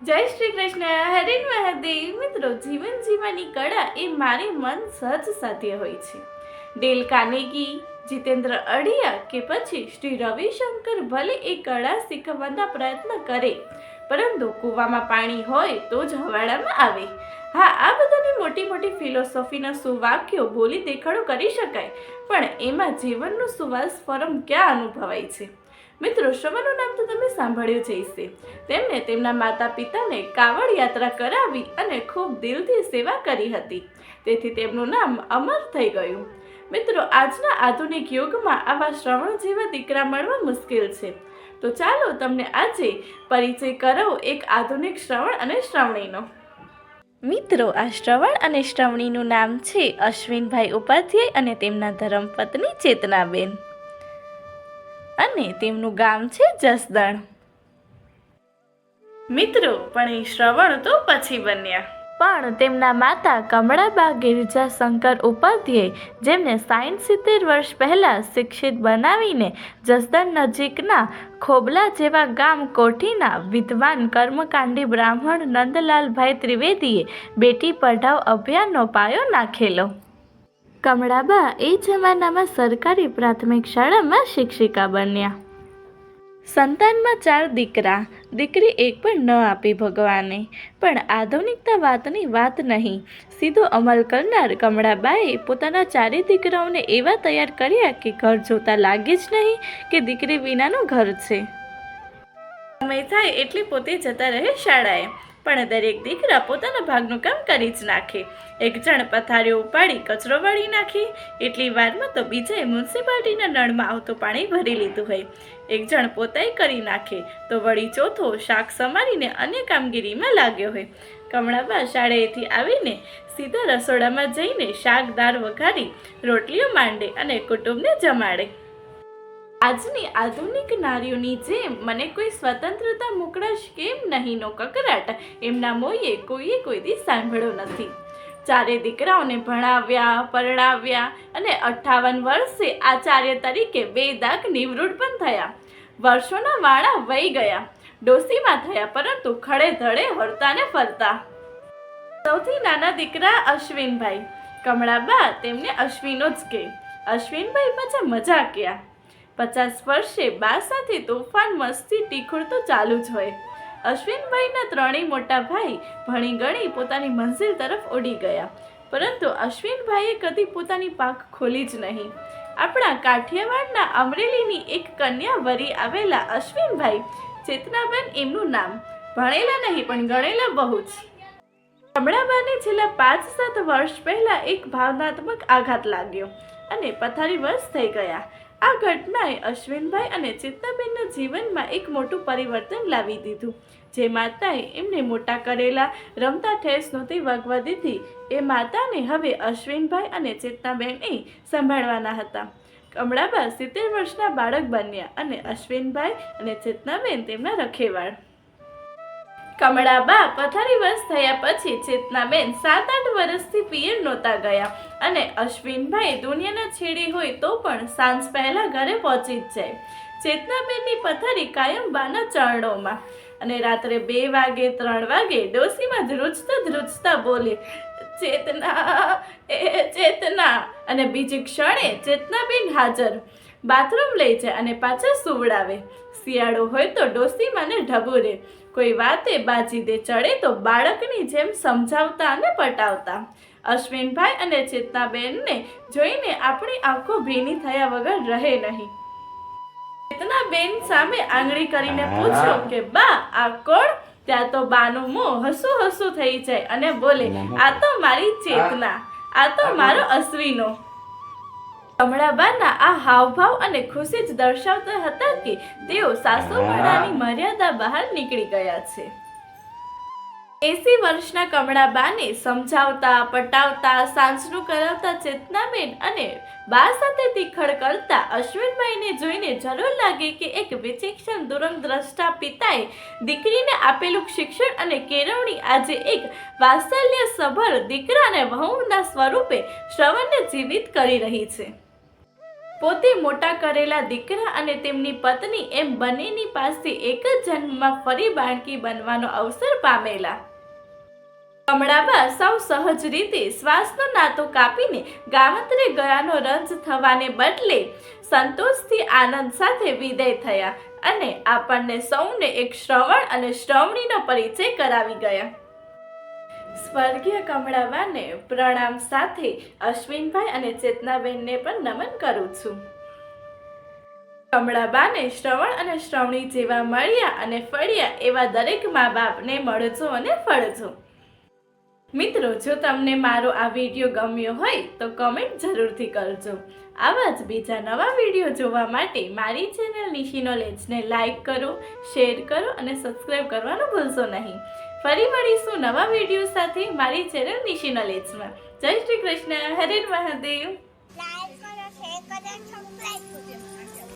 જય શ્રી કૃષ્ણ. હરેન મહાદેવ. મિત્રો, જીવન જીવવાની કળા એ મારે મન સહજ સાધ્ય હોય છે. ડેલ કાનેગી જીતેન્દ્ર અડિયા કે પછી શ્રી રવિશંકર ભલે એ કળા શીખવવાના પ્રયત્ન કરે, પરંતુ કૂવામાં પાણી હોય તો જ હવાડામાં આવે. હા, આ બધાની મોટી મોટી ફિલોસોફીના સુવાક્યો બોલી દેખાડો કરી શકાય, પણ એમાં જીવનનું સુવાસ ફરમ ક્યાં અનુભવાય છે? મિત્રો શ્રવણનું નામ તો તમે સાંભળ્યું જ હશે. તેમણે તેમના માતા પિતાને કાવડ યાત્રા કરાવી અને ખૂબ દિલથી સેવા કરી હતી. તેથી તેમનું નામ અમર થઈ ગયું. મિત્રો, આજના આધુનિક યુગમાં આવા શ્રવણ જેવા દીકરા મળવા મુશ્કેલ છે. તો ચાલો તમને આજે પરિચય કરાવો એક આધુનિક શ્રવણ અને શ્રવણીનો. મિત્રો, આ શ્રવણ અને શ્રવણીનું નામ છે અશ્વિનભાઈ ઉપાધ્યાય અને તેમના ધર્મપત્ની ચેતનાબેન. અને તેમનું ગામ છે જસદણ. મિત્રો, પણ એ શ્રવણ તો પછી બન્યા. પણ તેમના માતા કમળાબા ગિરજા શંકર ઉપાધ્યાય, જેમને સાઠ સિત્તેર વર્ષ પહેલાં શિક્ષિત બનાવીને જસદણ નજીકના ખોબલા જેવા ગામ કોઠીના વિદ્વાન કર્મકાંડી બ્રાહ્મણ નંદલાલભાઈ ત્રિવેદીએ બેટી પઢાવ અભિયાનનો પાયો નાખેલો. કમળાબા એ જમાનામાં સરકારી પ્રાથમિક શાળામાં શિક્ષિકા બન્યા. સંતાનમાં ચાર દીકરા, દીકરી એક પણ ન આપી ભગવાને. પણ આધુનિકતા વાતની વાત નહીં. સીધો અમલ કરનાર કમળાબાએ પોતાના ચારે દીકરાઓને એવા તૈયાર કર્યા કે ઘર જોતા લાગે જ નહીં કે દીકરી વિનાનું ઘર છે. સમય થાય એટલે પોતે જતા રહે શાળાએ. પણ દરેક દીકરા પોતાના ભાગનું કામ કરી જ નાખે. એક જણ પથારીઓ ઉપાડી કચરો વાળી નાખે. એટલી વારમાં તો બીજાએ મ્યુનિસિપાલિટીના નળમાં આવતું પાણી ભરી લીધું હોય. એક જણ પોતાય કરી નાખે. તો વળી ચોથો શાક સમારીને અન્ય કામગીરીમાં લાગ્યો હોય. કમળાબા શાળાએથી આવીને સીધા રસોડામાં જઈને શાક દાળ વઘારી, રોટલીઓ માંડે અને કુટુંબને જમાડે. આજની આધુનિક નારીઓની જેમ મને કોઈ સ્વતંત્રતા મોકળાશ કેમ નહીંનો કકરાટ. એમના મોયે કોઈએ કોઈ દી સાંભળ્યો નથી. ચારે દીકરાઓને ભણાવ્યા, પરણાવ્યા અને અઠ્ઠાવન વર્ષે આચાર્ય તરીકે બે દાગ નિવૃત્ત પણ થયા. વર્ષોના વાળા વહી ગયા. ડોસીમાં થયા, પરંતુ ખડે ધડે હરતાને ફરતા. સૌથી નાના દીકરા અશ્વિનભાઈ. કમળાબા તેમને અશ્વિનો જ કહે અશ્વિનભાઈ મજા મજા ક્યાં? પચાસ વર્ષે બા સાથે તોફાન મસ્તી ટીખુડ તો ચાલુ જ હોય. અશ્વિનભાઈના ત્રણેય મોટા ભાઈ ભણી ગણી પોતાની મંઝિલ તરફ ઉડી ગયા. પરંતુ અશ્વિનભાઈએ કદી પોતાની પાક ખોલી જ નહીં. આપણા કાઠિયાવાડના અમરેલીની એક કન્યા વરી આવેલા અશ્વિનભાઈ ચેતનાબેન એમનું નામ. ભણેલા નહીં, પણ ગણેલા બહુ જ. કમળાબાને છેલ્લા પાંચ, સાત વર્ષ પહેલા એક ભાવનાત્મક આઘાત લાગ્યો અને પથારી વશ થઈ ગયા. આ ઘટનાએ અશ્વિનભાઈ અને ચેતનાબેનના જીવનમાં એક મોટું પરિવર્તન લાવી દીધું. જે માતાએ એમને મોટા કરેલા રમતા ઠેસ નહોતી વગવા દીધી. એ માતાને હવે અશ્વિનભાઈ અને ચેતનાબેને સંભાળવાના હતા. કમળાબા સિત્તેર વર્ષના બાળક બન્યા અને અશ્વિનભાઈ અને ચેતનાબેન તેમના રખેવાળ. કમળાબા પથારી વર્ષ થયા પછી ચેતનાબેન સાત આઠ વર્ષથી પિયર નહોતા ગયા. અને અશ્વિનભાઈ દુનિયાના છેડી હોય તો પણ સાંજ પહેલા ઘરે પહોંચી જ જાય. ચેતનાબેનની પથારી કાયમ બાના ચરણોમાં. અને રાત્રે બે વાગે, ત્રણ વાગે ડોસીમાં ધ્રુજતા ધ્રુજતા બોલે, ચેતના, એ ચેતના. અને બીજી ક્ષણે ચેતનાબેન હાજર. બાથરૂમ લઈ જાય અને પાછા સુવડાવે. શિયાળો હોય તો ડોસીમાને ઢબુરે. કોઈ વાતે બાજી દે ચડે તો બાળકની જેમ સમજાવતા અને પટાવતા. અશ્વિનભાઈ અને ચેતનાબેનને જોઈને આપણી આંખો ભીની થયા વગર રહે નહીં. ચેતનાબેન સામે આંગળી કરીને પૂછ્યો કે બા આ કોણ? ત્યાં તો બાનું મોં હસું હસું થઈ જાય અને બોલે આ તો મારી ચેતના આ તો મારો અશ્વિનો. કમળાબાના આ હાવભાવ અને ખુશી જ દર્શાવતા હતા કે તેઓ સાસુમાળાની મર્યાદા બહાર નીકળી ગયા છે. એસી વર્ષના કમળાબાને સમજાવતા પટાવતા સાંજનું કરાવતા ચેતનાબેન અને બા સાથે તીખડ કરતા અશ્વિનભાઈને જોઈને જરૂર લાગે કે એક વિચક્ષણ દૂરંદ્રષ્ટા પિતાએ દીકરીને આપેલું શિક્ષણ અને કેળવણી આજે એક વાત્સલ્ય સભર દીકરા અને વહુના સ્વરૂપે શ્રવણને જીવિત કરી રહી છે. પોતે મોટા કરેલા દીકરા અને તેમની પત્ની એમ બંનેની પાસે એક જ જન્મમાં ફરી બાળકી બનવાનો અવસર પામેલા. કમળાબા સૌ સહજ રીતે શ્વાસનો નાતો કાપીને ગામત્રે ગયાનો રંજ થવાને બદલે સંતોષથી આનંદ સાથે વિદાય થયા અને આપણને સૌને એક શ્રવણ અને શ્રવણીનો પરિચય કરાવી ગયા. સ્વર્ગીય કમળાબાને પ્રણામ સાથે અશ્વિનભાઈ અને ચેતનાબેનને પણ નમન કરું છું. કમળાબાને શ્રવણ અને શ્રવણી જેવા મળ્યા અને ફળ્યા એવા દરેક મા બાપને મળજો અને ફળજો. મિત્રો, જો તમને મારો આ વીડિયો ગમ્યો હોય તો કમેન્ટ જરૂરથી કરજો. આવા જ બીજા નવા વીડિયો જોવા માટે મારી ચેનલ નિશી નોલેજને લાઈક કરો, શેર કરો અને સબસ્ક્રાઈબ કરવાનું ભૂલશો નહીં. ફરી મળીશું નવા વીડિયો સાથે મારી ચેનલ નિશી નોલેજમાં. જય શ્રી કૃષ્ણ હરે મહાદેવ. લાઈક કરો શેર કરો સબસ્ક્રાઇબ સબસ્ક્રાઇબ